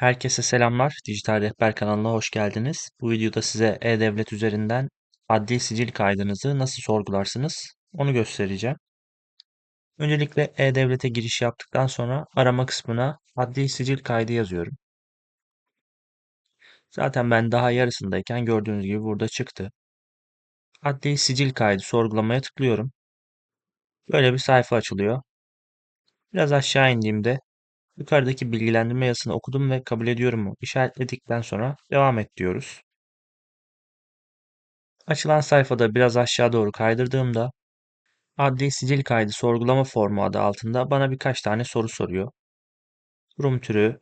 Herkese selamlar. Dijital Rehber kanalına hoş geldiniz. Bu videoda size E-Devlet üzerinden adli sicil kaydınızı nasıl sorgularsınız onu göstereceğim. Öncelikle E-Devlet'e giriş yaptıktan sonra arama kısmına adli sicil kaydı yazıyorum. Zaten ben daha yarısındayken gördüğünüz gibi burada çıktı. Adli sicil kaydı sorgulamaya tıklıyorum. Böyle bir sayfa açılıyor. Biraz aşağı indiğimde yukarıdaki bilgilendirme yazısını okudum ve kabul ediyorum mu işaretledikten sonra devam et diyoruz. Açılan sayfada biraz aşağı doğru kaydırdığımda adli sicil kaydı sorgulama formu adı altında bana birkaç tane soru soruyor. Kurum türü,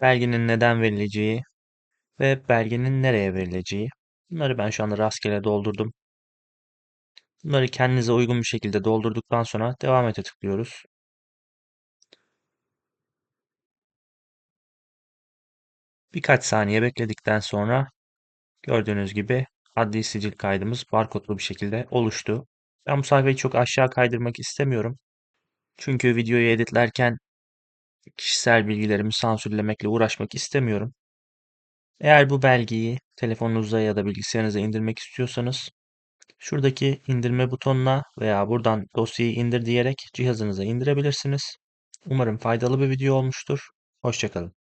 belgenin neden verileceği ve belgenin nereye verileceği. Bunları ben şu anda rastgele doldurdum. Bunları kendinize uygun bir şekilde doldurduktan sonra devam ete tıklıyoruz. Birkaç saniye bekledikten sonra gördüğünüz gibi adli sicil kaydımız barkodlu bir şekilde oluştu. Ben bu sayfayı çok aşağı kaydırmak istemiyorum. Çünkü videoyu editlerken kişisel bilgilerimi sansürlemekle uğraşmak istemiyorum. Eğer bu belgeyi telefonunuza ya da bilgisayarınıza indirmek istiyorsanız şuradaki indirme butonuna veya buradan dosyayı indir diyerek cihazınıza indirebilirsiniz. Umarım faydalı bir video olmuştur. Hoşçakalın.